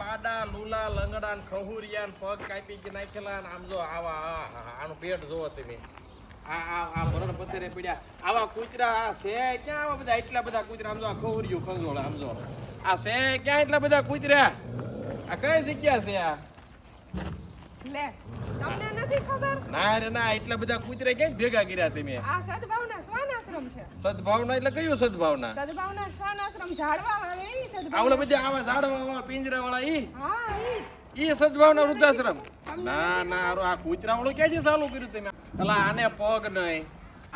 બાડા Lula લંગડા ને ખહુરિયા ને પગ કાપી કે નાખેલા ને આમ જો આવા આનું પેટ જોવો તમે. આ આ આ ભરણ પથ્થરે પડ્યા. આવા કૂતરા છે ક્યાં આવા બધા? એટલા બધા કૂતરા? આમ જો આ ખહુરિયું ખંજોળ આમ જો. આ છે ક્યાં એટલા બધા કૂતરા? આ કઈ જગ્યા છે આ? લે તમને નથી ખબર? ના રે ના એટલા બધા કૂતરા ક્યાં ભેગા કર્યા તમે? આ સદભાવના સદભાવના એટલે કયું સદભાવના? સદભાવના શ્વાન આશ્રમ ઝાડવા વાળા એની સદભાવના. ઓલા બધા આવા ઝાડવા વાળા પિંજરા વાળા ઈ? હા ઈ ઈ સદભાવના વૃદ્ધાશ્રમ? ના ના આરો આ કૂતરા વાળું જે ચાલુ કર્યું તમે? અલા આને પગ નહીં.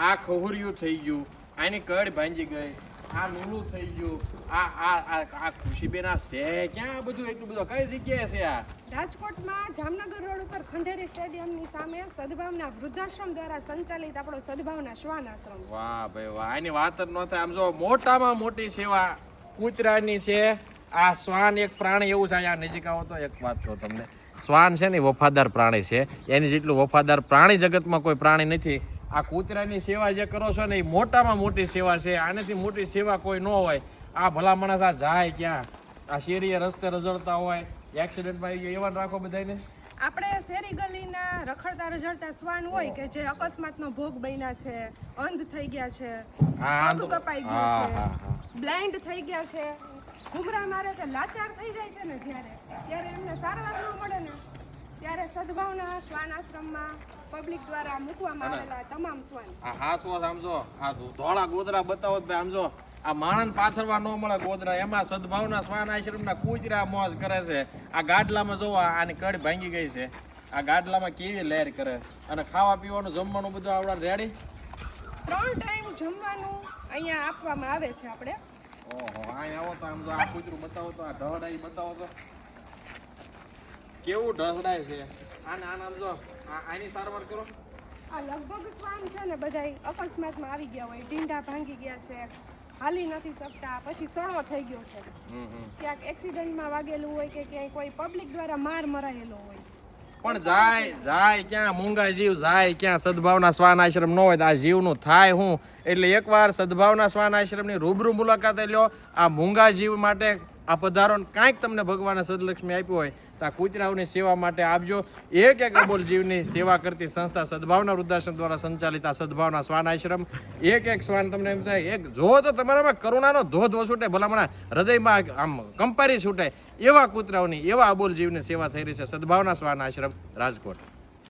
આ ખહુરિયું થઈ ગયું. આની કડ ભાંજી ગઈ. આ લુલું થઈ ગયું. આ આ આ આ ખુશીબેન આ છે? ક્યાં આ બધું એટલું બધું? કઈ જગ્યાએ છે આ? રાજકોટમાં જામનગર રોડ ઉપર ખંડેરી સ્ટેડિયમની સામે સદભાવના વૃદ્ધાશ્રમ દ્વારા સંચાલિત આપણો સદભાવના શ્વાન આશ્રમ વાહ ભાઈ વાહ. આની વાત જ ન થાય. આમ જો મોટામાં મોટી સેવા કૂતરાની છે. આ શ્વાન એક પ્રાણી એવું છે. અહીંયા નજીક આવો તો એક વાત કહું તમને. શ્વાન છે ને વફાદાર પ્રાણી છે. એની જેટલું વફાદાર પ્રાણી જગતમાં કોઈ પ્રાણી નથી આ કૂતરાની સેવા જે કરો છો ને એ મોટામાં મોટી સેવા છે. આનાથી મોટી સેવા કોઈ ન હોય. આ ભલા માણસ આ જાય ક્યાં? આ શેરીએ રસ્તે રઝળતા હોય. એક્સિડન્ટમાં આવી ગયો. એવા રાખો બધાને આપણે શેરી ગલીના રખડતા રઝળતા શ્વાન હોય કે જે અકસ્માતનો ભોગ બન્યા છે અંધ થઈ ગયા છે પગ કપાઈ હા, છે બ્લાઇન્ડ થઈ ગયા છે ઘૂમરા મારે છે લાચાર થઈ જાય છે ને જ્યારે? ત્યારે એમને સારવાર ન મળે ને. ત્યારે સદભાવના શ્વાન આશ્રમમાં પબ્લિક દ્વારા મૂકવામાં આવેલા તમામ શ્વાન. આ હાસવો સમજો આ ધોળા ગોદરા બતાવો તો ભાઈ સમજો આ માણસ પાથરવા ન મળે ગોદરા એમાં સદભાવના શ્વાન આશ્રમના કૂતરા મોજ કરે છે. આ ગાડલામાં જોવા આની કડ ભાંગી ગઈ છે. આ ગાડલામાં કેવી લહેર કરે. અને ખાવા પીવાનું જમવાનું બધું આવડા. રેડી ત્રણ ટાઈમ જમવાનું અહીંયા આપવામાં આવે છે આપણે. ઓહો અહીં આવો તો આમ જો આ કૂતરું બતાવો તો આ ઢહડાઈ બતાવો તો. કેવું ઢસડાય છે? આને આને આમ જો આની સારવાર કરો. આ લગભગ સ્વામ છે ને બધાય અકસ્માતમાં આવી ગયા હોય ડીંડા ભાંગી ગયા છે હાલી નથી શકતા પછી સળો થઈ ગયો છે. ક્યાંક એક્સિડન્ટમાં વાગેલું હોય કે ક્યાંય કોઈ પબ્લિક દ્વારા માર મરાયેલો હોય. પણ જાય જાય ક્યાં મૂંગા જીવ જાય ક્યાં સદભાવના શ્વાન આશ્રમ ન હોય તો આ જીવનું થાય હું? એટલે એકવાર સદભાવના શ્વાન આશ્રમની રૂબરૂ મુલાકાતે લ્યો. આ મૂંગા જીવ માટે આ પધારો કાંઈક તમને ભગવાને સદલક્ષ્મી આપ્યું હોય તો આ કૂતરાઓની સેવા માટે આપજો. એક એક અબોલ જીવની સેવા કરતી સંસ્થા સદભાવના વૃદ્ધાશ્રમ દ્વારા સંચાલિત આ સદભાવના શ્વાન આશ્રમ. એક એક શ્વાન તમને એમ થાય, એક જો તો તમારામાં કરુણાનો ધોધ છૂટે ભલામણા હૃદયમાં આમ કંપારી છૂટે. એવા કૂતરાઓની, એવા અબોલ જીવની સેવા થઈ રહી છે સદભાવના શ્વાન આશ્રમ રાજકોટ.